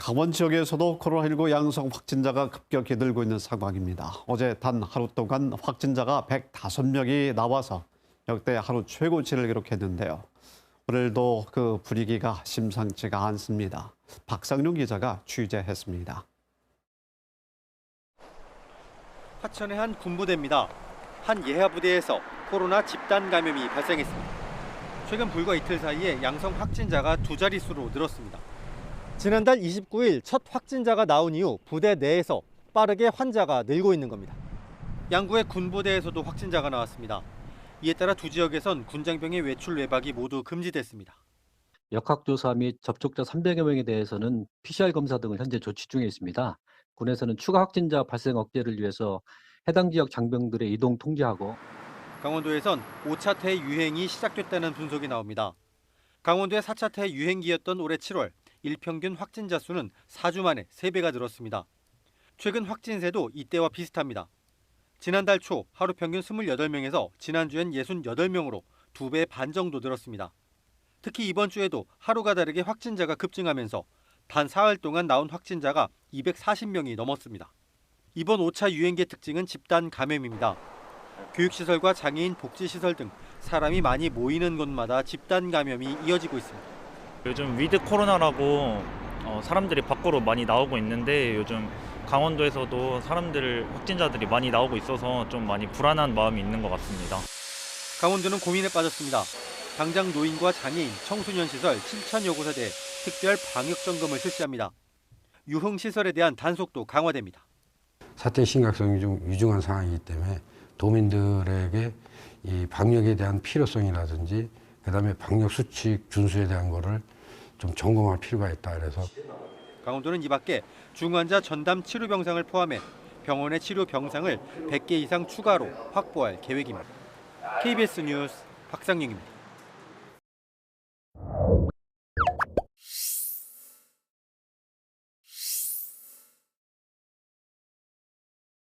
강원 지역에서도 코로나19 양성 확진자가 급격히 늘고 있는 상황입니다. 어제 단 하루 동안 확진자가 105명이 나와서 역대 하루 최고치를 기록했는데요. 오늘도 그 분위기가 심상치가 않습니다. 박상룡 기자가 취재했습니다. 화천의 한 군부대입니다. 한 예하 부대에서 코로나 집단 감염이 발생했습니다. 최근 불과 이틀 사이에 양성 확진자가 두 자릿수로 늘었습니다. 지난달 29일 첫 확진자가 나온 이후 부대 내에서 빠르게 환자가 늘고 있는 겁니다. 양구의 군부대에서도 확진자가 나왔습니다. 이에 따라 두 지역에선 군장병의 외출 외박이 모두 금지됐습니다. 역학조사 및 접촉자 300여 명에 대해서는 PCR 검사 등을 현재 조치 중에 있습니다. 군에서는 추가 확진자 발생 억제를 위해서 해당 지역 장병들의 이동 통제하고 강원도에선 5차 태 유행이 시작됐다는 분석이 나옵니다. 강원도의 4차 태 유행기였던 올해 7월 일평균 확진자 수는 4주 만에 3배가 늘었습니다. 최근 확진세도 이때와 비슷합니다. 지난달 초 하루 평균 28명에서 지난주엔 68명으로 2배 반 정도 늘었습니다. 특히 이번 주에도 하루가 다르게 확진자가 급증하면서 단 사흘 동안 나온 확진자가 240명이 넘었습니다. 이번 5차 유행기의 특징은 집단 감염입니다. 교육시설과 장애인 복지시설 등 사람이 많이 모이는 곳마다 집단 감염이 이어지고 있습니다. 요즘 위드 코로나라고 어, 사람들이 밖으로 많이 나오고 있는데 요즘 강원도에서도 사람들 확진자들이 많이 나오고 있어서 좀 많이 불안한 마음이 있는 것 같습니다. 강원도는 고민에 빠졌습니다. 당장 노인과 장애인, 청소년 시설 7천여 곳에 대해 특별 방역 점검을 실시합니다. 유흥 시설에 대한 단속도 강화됩니다. 사태 심각성이 좀 유중한 상황이기 때문에 도민들에게 이 방역에 대한 필요성이라든지 그다음에 방역 수칙 준수에 대한 거를 좀 점검할 필요가 있다 그래서 강원도는 이 밖에 중환자 전담 치료 병상을 포함해 병원의 치료 병상을 100개 이상 추가로 확보할 계획입니다. KBS 뉴스 박상영입니다.